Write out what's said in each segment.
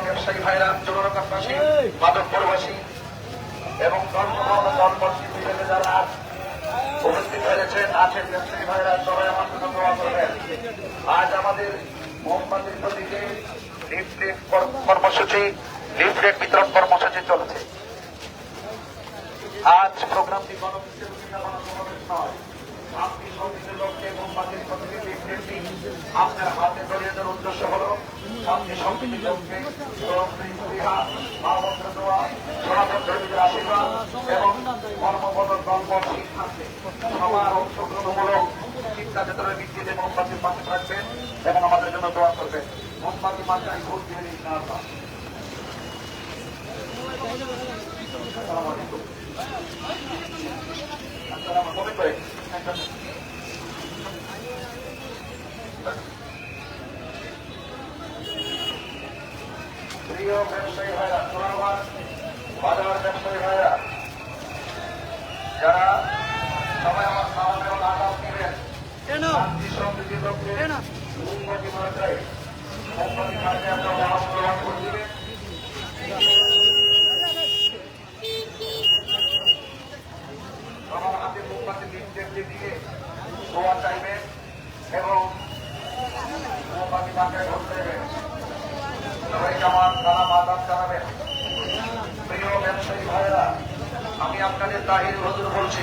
ব্যবসায়ী ভাইরা জনরকাশী মাদক পরবাসী এবং আছেন ব্যবসায়ী ভাইরা আজ আমাদের লিফলেট কর্মসূচি, লিফলেট বিতরণ কর্মসূচি চলছে। আজ প্রোগ্রামটি সমাবেশ নয় শান্তি সমিতির লক্ষ্যে মোমবাতির প্রতীকে আপনার হাতে ধরিয়ে দেওয়ার উদ্দেশ্য হল আশীর্বাদ এবং কর্মপদ গল্প শিক্ষার্থী সবার অংশগ্রহণমূলক শিক্ষা চেতনের ভিত্তিতে মোমবাতির পাশে থাকবেন এবং আমাদের জন্য দোয়া করবেন। মোমবাতি মাত্রায় ভোট দিয়ে দিন ইনশাআল্লাহ। আসসালামু আলাইকুম আসসালামু আলাইকুম করে প্রিয় ব্যবসায়ী ভাইরা ধন্যবাদ বাজার ব্যবসায়ী ভাইরা যারা সবাই আমার সালাম এবং আদাব দিবেন কেন শান্তি সমৃদ্ধি লক্ষ্যে কেন? মোমবাতি মার্কায় মোমবাতি মার্কায় আপনারা মহাপ্রভাব করে দিবেন আমার হাতে মোমবাতি লিখতে দিয়ে দোয়া চাইবেন এবং মোমবাতি মার্কায় ধরতে দেবেন সবাইকে আমার সালাম আদাব জানাবেন প্রিয় ব্যবসায়ী ভাইরা আমি আপনাদের তাহির হজুর বলছি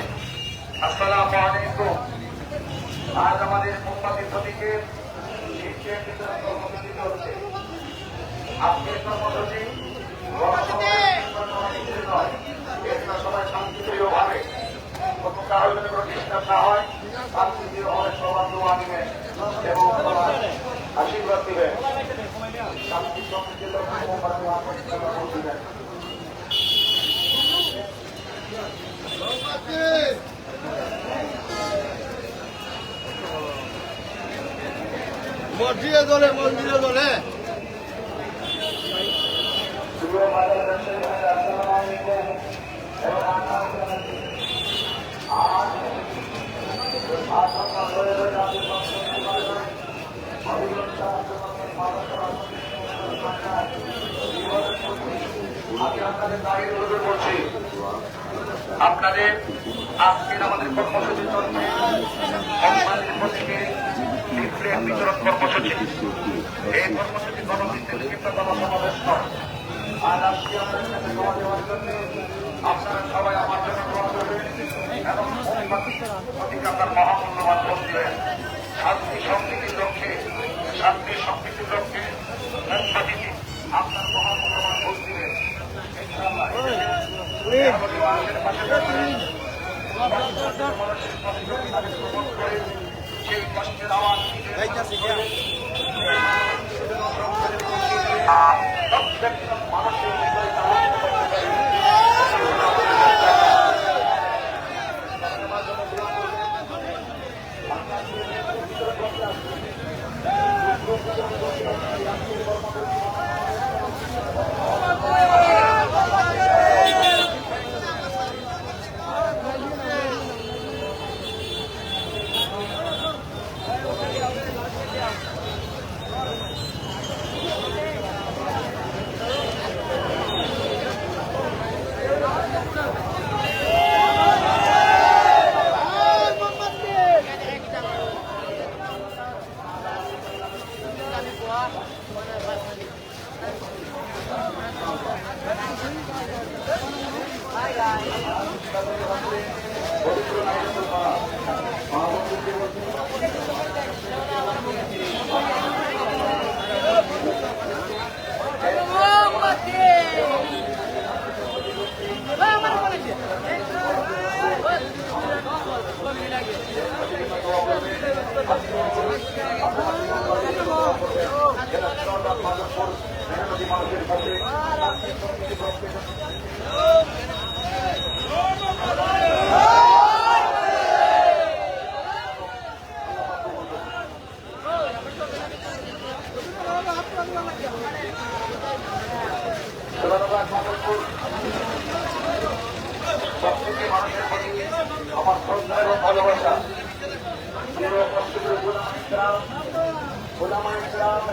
আসসালামু আলাইকুম। আজ আমাদের মোমবাতি প্রতীকে শিক্ষের বিতরণ কর্মসূচি চলছে আজকের কর্মসূচি সবাই শান্তিপ্রিয় ভাবে কোনো জন্য কোনো ডিস্টার্ব না হয় শান্তিপ্রিয় ভাবে সবার দোয়া দিবেন এবং আশীর্বাদ দিবেন শান্তি সমৃদ্ধির লক্ষ্যে মোমবাতি আপনার দিবেন মসজিদে চলে মন্দিরে চলে প্রিয় বাজার ব্যবসায়ী ভাইরা, আসসালামু আলাইকুম। এবং আপনারা আজ আজ সকাল ধরে ধরে আপনাদের সঙ্গে যোগাযোগ, অবিরত সাহায্য করবেন, মানব সেবা আমি আপনাদের দাঁড়িয়ে ধরে বলছি আপনাদের আজকের আমাদের কর্মসূচি চলছে। বিতরণ কর্মসূচি এই কর্মসূচি গণভিত্তিক বিভিন্ন গণসমাবেশ নয় আজ আজকে আপনাদের সাথে জমা দেওয়ার জন্য আপনারা সবাই আমার জন্য দোয়া করবেন এবং প্রতীকে আপনার মহামূল্যবান ভোট দিবেন শান্তি সম্প্রীতির লক্ষ্যে শান্তি সম্প্রীতির লক্ষ্যে আপনার মহামূল্যবান ভোট কষ্টের আওয়াজ প্রত্যেকটা মানুষের হৃদয়ে তারা করতে পারে। প্রত্যেকটি মানুষের প্রতি আমার এবং ভালোবাসা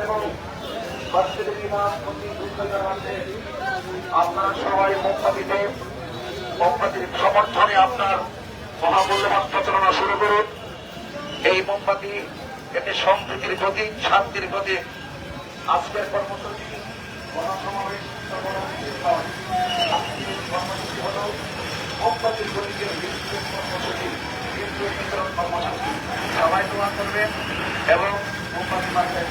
এবং আপনারা সবাই মোমবাতিতে মোমবাতির সমর্থনে আপনার মহামূল্যবান প্রচারণা শুরু করুন এই মোমবাতি একটি সম্প্রীতির প্রতীক, শান্তির প্রতীক। আজকের কর্মসূচি গণসমাবেশ কর্মসূচি হল মোমবাতির প্রতীকের বিস্তৃত কর্মসূচি কর্মসূচি সবাই দোয়া করবেন এবং মোমবাতি বার্তায়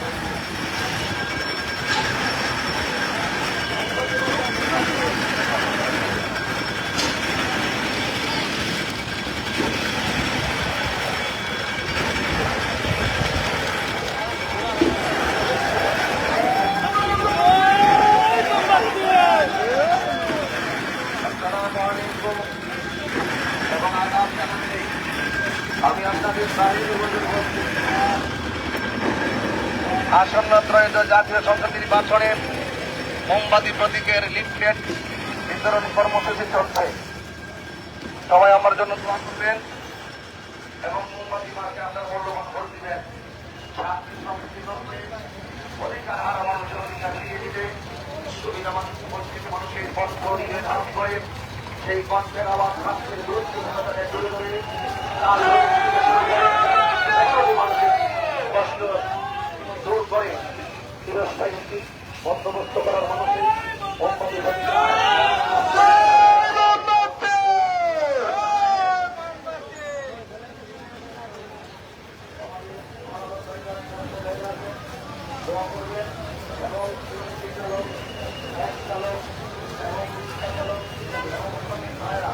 আসসালামু আলাইকুম এবং আদাব জানাচ্ছি আমি আপনাদের বাহিনী বলে বলছি আসন্ন ত্রয়োদশ জাতীয় সংসদ নির্বাচনে মোমবাতি প্রতীকের লিফলেট বিতরণ কর্মসূচি চলছে। সবাই আমার জন্য দোয়া করবেন এবং মোমবাতি মার্কে আপনার মূল্যবান ভোট দিবেন। অধিকার হারা মানুষের অধিকার দিয়ে দিবে সুবিধা মানুষ করে। সেই কণ্ঠের আওয়াজ রাষ্ট্রের তুলে ধরে তার সকল মানুষের কষ্ট দূর করে চিরস্থায়ী একটি বন্দোবস্ত করার মানুষের মোমবাতি দোয়া করবেন এবং সুরক্ষিত লোক এক চালক এবং রিক্সা চালক এবং শ্রমিক ভাইরা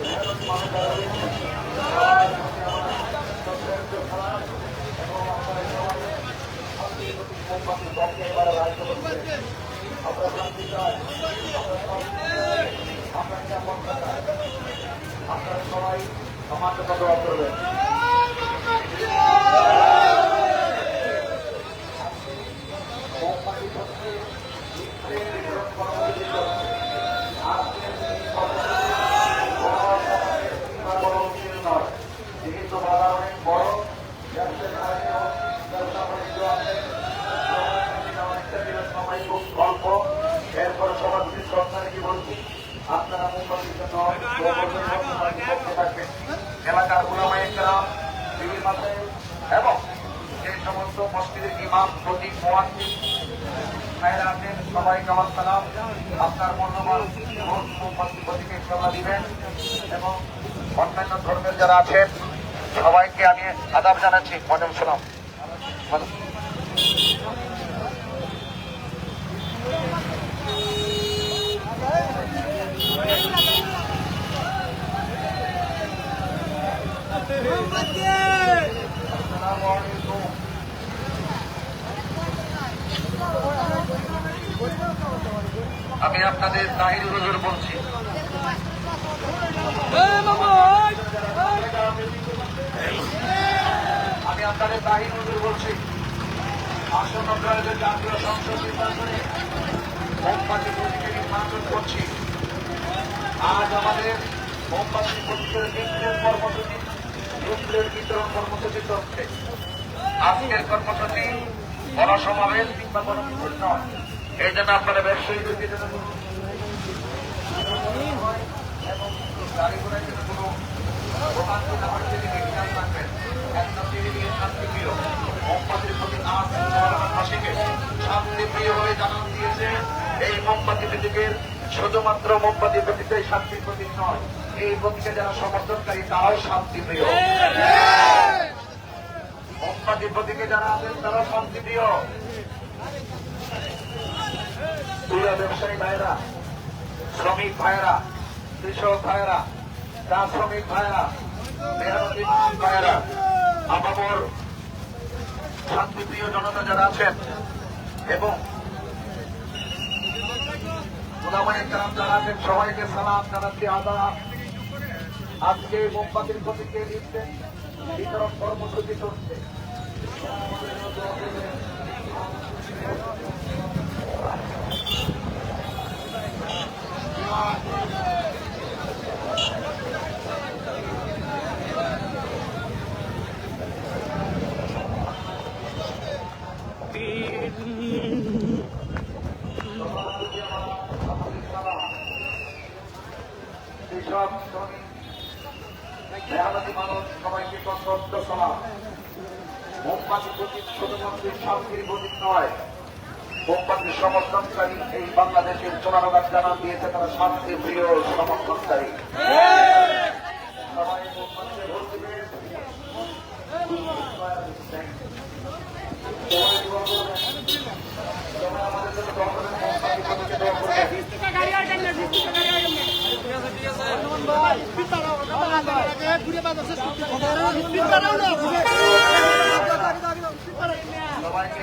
মেহনত মানুষ যারা রয়েছে, সবার প্রতি আমার সশ্রদ্ধ সালাম এবং আপনারা সবাই শান্তির প্রতি মোমবাতি বন্ধ করার রাজ্য করবেন আমরা শান্তি চাই আমরা শান্তি চাই, আমরা নিরাপত্তা চাই আপনারা সবাই আমার জন্য দোয়া করবেন মোমবাতি হচ্ছে বিশ্বের বিতরণ কর্মসূচি চলছে। আজকের এই কর্মসূচি কোনো সময়ের সীমা বড় উচিত নয়। যেহেতু বাজার অনেক বড়, ব্যবসার কারণেও ব্যবসা বাণিজ্য আছে। সময়টা অনেকটা দিনের সময় খুব অল্প। এরপর সভাপতি সরকারে কি বলছি আপনারা মোমবাতির জন্য দোয়া করবেন করতে থাকবেন। এলাকার বিভিন্ন এবং যে সমস্ত মসজিদের ইমাম মোয়াজ্জিন, ভাইরা আছেন সালাম আপনার মূল্যবান দিবেন এবং অন্যান্য ধর্মের যারা আছেন, সবাইকে আমি আদাব জানাচ্ছি মজম সালাম আসসালামু আলাইকুম আমি আপনাদের তাহির হুজুর বলছি আমি আপনাদের তাহির হুজুর বলছি আসন্ন প্রয়োজন জাতীয় সংসদ নির্বাচনে মোমবাতি প্রতীকে নির্বাচন করছি। আজ আমাদের মোমবাতি প্রতীকের লিফলেট কর্মসূচি লিফলেট বিতরণ কর্মসূচি চলছে। আজকের কর্মসূচি গণসমাবেশ কিংবা গণমিছিল নয়। এই জন্য আপনারা ব্যবসায়ী ব্যক্তিদের জন্য এবং গাড়ি ঘোড়ায় যদি কোনো দোকান থেকে আমার থেকে খেয়াল রাখবেন একটা তিনি নিয়ে শান্তিপ্রিয় মোমবাতির প্রতি আজ হাসিকে শান্তিপ্রিয় হয়ে জানান দিয়েছে এই মোমবাতি প্রতীকের শুধুমাত্র মোমবাতি প্রতীকের শান্তির প্রতীক নয়, এই প্রতীকে যারা সমর্থনকারী, তারাও শান্তিপ্রিয়। মোমবাতি প্রতীকে যারা আছেন তারা শান্তি প্রিয় ব্যবসায়ী ভাইরা শ্রমিক ভাইরা কৃষক ভাইরা চা শ্রমিক ভাইরা ভাইরা আপামর শান্তিপ্রিয় জনতা যারা আছেন এবং ওলামায়ে কেরাম যারা আছেন, সবাইকে সালাম জানাচ্ছি আদাব আজকে মোমবাতির প্রতীকে লিখতে বিতরণ কর্মসূচি চলছে। তো সত্য সমাজ মোমবাতি প্রতীক শুধুমাত্র শান্তির প্রতীক নয়। সমর্থনকারী এই বাংলাদেশের চোরারোগার জানান দিয়েছে তারা শান্তি, প্রিয় সমর্থনকারী। সবাই দোয়া করবেন। সবাই আমাদের জন্য দোয়া করবেন, মোমবাতি প্রতীকে দোয়া করবেন। সবাইকে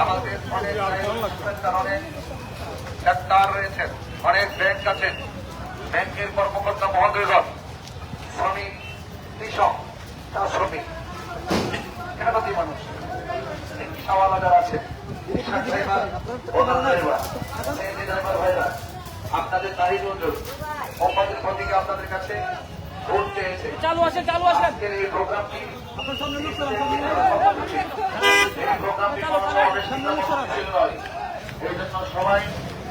আমাদের অনেক ডাক্তার রয়েছেন অনেক ব্যাংক আছে ব্যাংকের কর্মকর্তা মহোদয়গণ শ্রমিক কৃষক চা শ্রমিক মেহনতি মানুষ রিক্সাওয়ালা যারা আছে। আপনাদের তারিখ নজর মোহাম্মদের প্রতীকে আপনাদের কাছে ভোট চেয়েছে। চালু আছে চালু আছে। আজকের এই প্রোগ্রামটি এই প্রোগ্রামটি কোনো সমাবেশ নয়। এই জন্য সবাই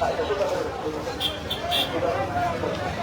চলে যাও আচ্ছা, ঠিক আছে।